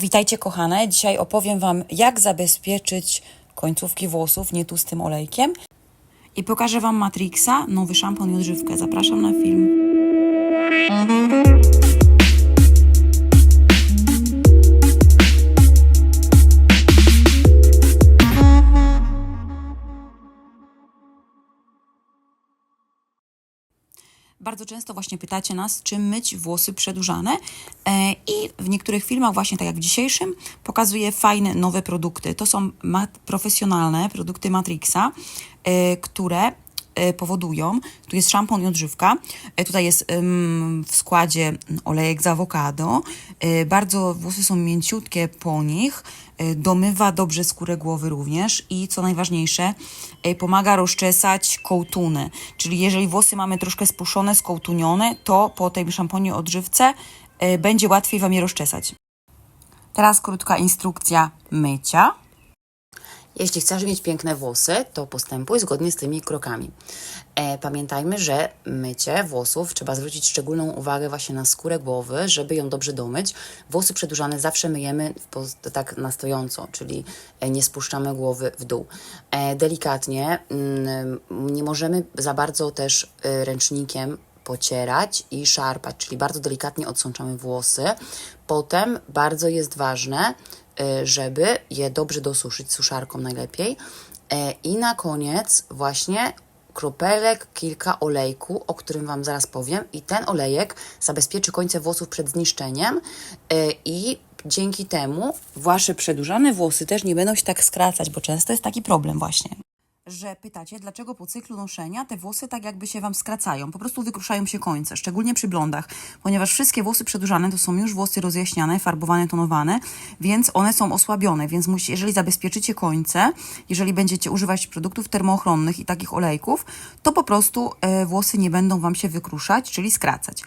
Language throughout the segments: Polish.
Witajcie kochane, dzisiaj opowiem Wam jak zabezpieczyć końcówki włosów nietustym olejkiem i pokażę Wam Matrixa, nowy szampon i odżywkę. Zapraszam na film. Bardzo często właśnie pytacie nas, czym myć włosy przedłużane e, i w niektórych filmach, właśnie tak jak w dzisiejszym, pokazuję fajne, nowe produkty. To są profesjonalne produkty Matrixa, e, które powodują, tu jest szampon i odżywka, e, tutaj jest w składzie olejek z awokado, e, bardzo włosy są mięciutkie po nich, e, domywa dobrze skórę głowy również. I co najważniejsze, e, pomaga rozczesać kołtuny, czyli jeżeli włosy mamy troszkę spuszczone, skołtunione, to po tej szamponie odżywce e, będzie łatwiej Wam je rozczesać. Teraz krótka instrukcja mycia. Jeśli chcesz mieć piękne włosy, to postępuj zgodnie z tymi krokami. E, pamiętajmy, że mycie włosów trzeba zwrócić szczególną uwagę właśnie na skórę głowy, żeby ją dobrze domyć. Włosy przedłużane zawsze myjemy tak na stojąco, czyli e, nie spuszczamy głowy w dół. E, delikatnie, mm, nie możemy za bardzo też e, ręcznikiem pocierać i szarpać, czyli bardzo delikatnie odsączamy włosy. Potem bardzo jest ważne, żeby je dobrze dosuszyć suszarką najlepiej. E, I na koniec właśnie kropelek, kilka olejku, o którym Wam zaraz powiem. I ten olejek zabezpieczy końce włosów przed zniszczeniem y, i dzięki temu Wasze przedłużane włosy też nie będą się tak skracać, bo często jest taki problem właśnie że pytacie, dlaczego po cyklu noszenia te włosy tak jakby się Wam skracają. Po prostu wykruszają się końce, szczególnie przy blondach, ponieważ wszystkie włosy przedłużane to są już włosy rozjaśniane, farbowane, tonowane, więc one są osłabione, więc musi, jeżeli zabezpieczycie końce, jeżeli będziecie używać produktów termoochronnych i takich olejków, to po prostu e, włosy nie będą Wam się wykruszać, czyli skracać.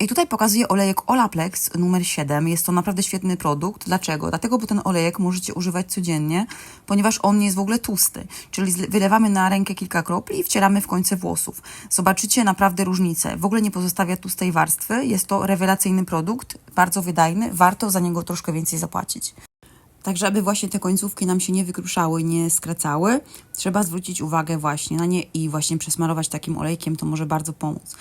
I tutaj pokazuję olejek Olaplex numer 7. Jest to naprawdę świetny produkt. Dlaczego? Dlatego, bo ten olejek możecie używać codziennie, ponieważ on nie jest w ogóle tłusty, czyli zle- wylewamy na rękę kilka kropli i wcieramy w końce włosów. Zobaczycie naprawdę różnicę. W ogóle nie pozostawia tłustej warstwy. Jest to rewelacyjny produkt, bardzo wydajny. Warto za niego troszkę więcej zapłacić. Także, aby właśnie te końcówki nam się nie wykruszały, nie skracały, trzeba zwrócić uwagę właśnie na nie i właśnie przesmarować takim olejkiem, to może bardzo pomóc.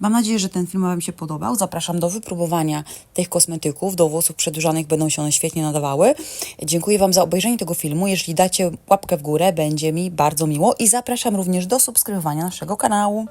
Mam nadzieję, że ten film Wam się podobał. Zapraszam do wypróbowania tych kosmetyków. Do włosów przedłużanych będą się one świetnie nadawały. Dziękuję Wam za obejrzenie tego filmu. Jeśli dacie łapkę w górę, będzie mi bardzo miło i zapraszam również do subskrybowania naszego kanału.